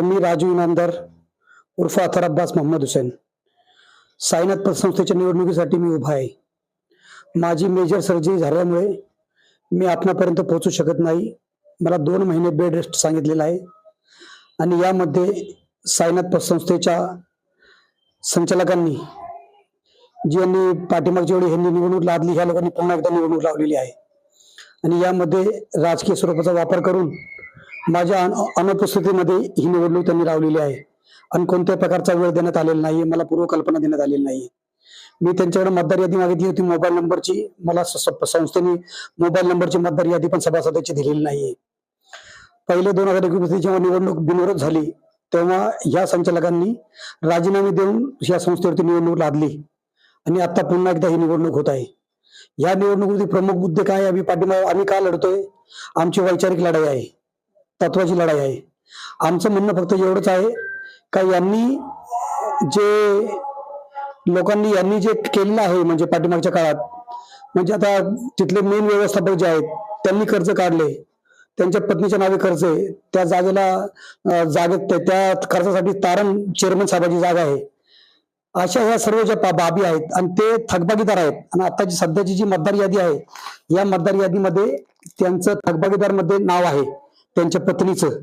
मी राजू इनामदार उर्फ अथर अब्बास मोहम्मद हुसेन. साईनाथ पतसंस्थेच्या निवडणुकीसाठी मी उभा आहे. माझी मेजर सर्जरी झाल्यामुळे मी आपणापर्यंत पोहोचू शकत नाही. मला दोन महिने बेड रेस्ट सांगितलेला आहे. आणि यामध्ये साईनाथ पतसंस्थेच्या संचालकांनी जी यांनी पाठीमागच्या वेळी ह्यांनी निवडणूक लादली ह्या लोकांनी पुन्हा एकदा निवडणूक लावलेली आहे. आणि यामध्ये राजकीय स्वरूपाचा वापर करून माझ्या अन- अनुपस्थितीमध्ये ही निवडणूक त्यांनी लावलेली आहे. आणि कोणत्याही प्रकारचा वेळ देण्यात आलेला नाही मला पूर्वकल्पना देण्यात आलेली नाही. मी त्यांच्याकडे मतदार यादी मागितली होती मोबाईल नंबरची. मला स- संस्थेने मोबाईल नंबरची मतदार यादी पण सभासदाची दिलेली नाहीये. पहिले दोन हजार एकवीस जेव्हा निवडणूक बिनविरोध झाली तेव्हा या संचालकांनी राजीनामे देऊन या संस्थेवरती निवडणूक लादली. आणि आता पुन्हा एकदा ही निवडणूक होत आहे. या निवडणुकीचे प्रमुख मुद्दे काय? आम्ही पाठिंबा आम्ही का लढतोय? आमची वैचारिक लढाई आहे. तत्वाची लढाई आहे. आमचं म्हणणं फक्त एवढंच आहे का यांनी जे लोकांनी यांनी जे केलेलं आहे म्हणजे पाठीमागच्या काळात म्हणजे आता तिथले मेन व्यवस्थापक जे आहेत त्यांनी कर्ज काढले. त्यांच्या पत्नीच्या नावे कर्ज आहे. त्या जागेला जागेत त्या- त्या कर्जासाठी तारण चेअरमन साहेबाची जागा आहे. अशा ह्या सर्व ज्या बा- बाबी आहेत आणि ते थकबागीदार आहेत. आणि आताची सध्याची जी मतदार यादी आहे या मतदार यादीमध्ये त्यांचं थकबागीदारमध्ये नाव आहे. त्यांच्या पत्नीचं.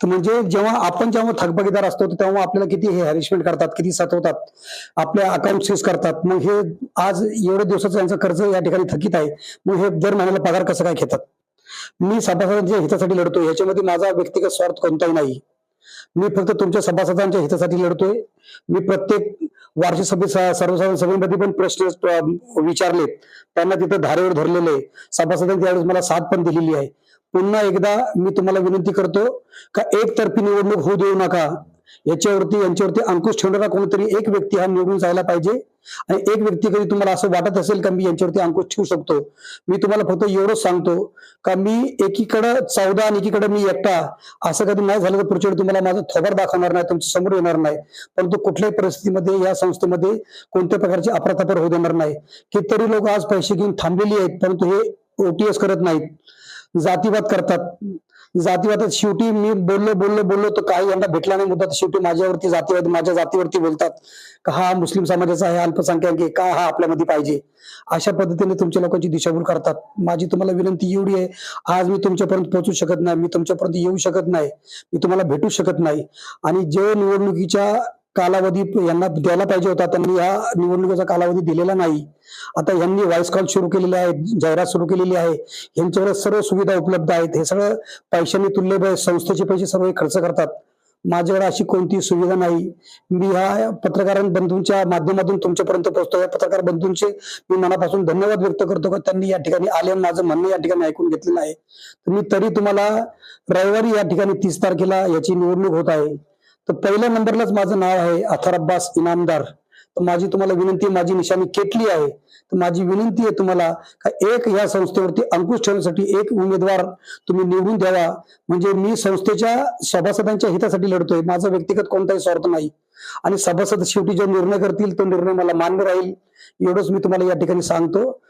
म्हणजे जेव्हा आपण जेव्हा थकबाकीदार असतो तेव्हा आपल्याला किती हे हॅरेसमेंट करतात किती सतवतात आपल्या अकाउंट सीज करतात. मग हे आज एवढ्या दिवसाचं यांचं कर्ज या ठिकाणी थकीत आहे मग हे दर महिन्याला पगार कसं काय घेतात? मी सभासदांच्या हितासाठी लढतो याच्यामध्ये माझा व्यक्तिगत स्वार्थ कोणताही नाही. मी फक्त तुमच्या सभासदांच्या हितासाठी लढतोय. मी प्रत्येक वार्षिक सभेत सर्वसाधारण सभेमध्ये पण प्रश्न विचारलेत. त्यांना तिथं धारेवर धरलेले सभासदांनी त्यावेळेस मला साथ पण दिलेली आहे. पुन्हा एकदा मी तुम्हाला विनंती करतो का एकतर्फी निवडणूक होऊ देऊ नका. याच्यावरती यांच्यावरती अंकुश ठेवणारा कोणीतरी एक व्यक्ती हा निवडून जायला पाहिजे. आणि एक व्यक्ती कधी तुम्हाला असं वाटत असेल का मी यांच्यावरती अंकुश ठेवू शकतो? मी तुम्हाला फक्त एवढंच सांगतो का मी एकीकडं चौदा आणि एकीकडे मी एकटा असं कधी नाही झालं तर पुढच्या वेळी तुम्हाला माझं थोबार दाखवणार नाही तुमच्यासमोर येणार नाही. परंतु कुठल्याही परिस्थितीमध्ये या संस्थेमध्ये कोणत्या प्रकारची अफरातफर होऊ देणार नाही. कितीतरी लोक आज पैसे घेऊन थांबलेली आहेत परंतु हे ओटीएस करत नाहीत. जातीवाद करतात. जातीवादात शेवटी मी बोललो बोललो बोललो तर काही यांना भेटला नाही मुद्दा. शेवटी माझ्यावरती जातीवाद माझ्या जातीवरती बोलतात. का हा मुस्लिम समाजाचा आहे अल्पसंख्याक आहे का हा आपल्यामध्ये पाहिजे? अशा पद्धतीने तुमच्या लोकांची दिशाभूल करतात. माझी तुम्हाला विनंती एवढी आहे आज मी तुमच्यापर्यंत पोहोचू शकत नाही मी तुमच्यापर्यंत येऊ शकत नाही मी तुम्हाला भेटू शकत नाही. आणि जे निवडणुकीच्या कालावधी यांना द्यायला पाहिजे होता. त्यांनी या निवडणुकीचा कालावधी दिलेला नाही. आता यांनी व्हॉइस कॉल सुरू केलेले आहेत जाहिरात सुरू केलेली आहे. यांच्याकडे सर्व सुविधा उपलब्ध आहेत. हे सगळं पैशांनी तुल्य संस्थेचे पैसे सर्व खर्च करतात. माझ्याकडे अशी कोणती सुविधा नाही. मी ह्या पत्रकार बंधूंच्या माध्यमातून तुमच्यापर्यंत पोहोचतो या पत्रकार बंधूंचे मी मनापासून धन्यवाद व्यक्त करतो का? त्यांनी या ठिकाणी आले माझं म्हणणं या ठिकाणी ऐकून घेतलेलं आहे. तर मी तरी तुम्हाला रविवारी या ठिकाणी तीस तारखेला याची निवडणूक होत आहे. तर पहिल्या नंबरलाच माझं नाव आहे अथर अब्बास इनामदार. तर माझी तुम्हाला विनंती आहे, माझी निशाणी केटली आहे. तर माझी विनंती आहे तुम्हाला का एक या संस्थेवरती अंकुश ठेवण्यासाठी एक उमेदवार तुम्ही निवडून द्यावा. म्हणजे मी संस्थेच्या सभासदांच्या हितासाठी लढतोय. माझा व्यक्तिगत कोणताही स्वार्थ नाही. आणि सभासद शेवटी जो निर्णय करतील तो निर्णय मला मान्य राहील. एवढंच मी तुम्हाला या ठिकाणी सांगतो.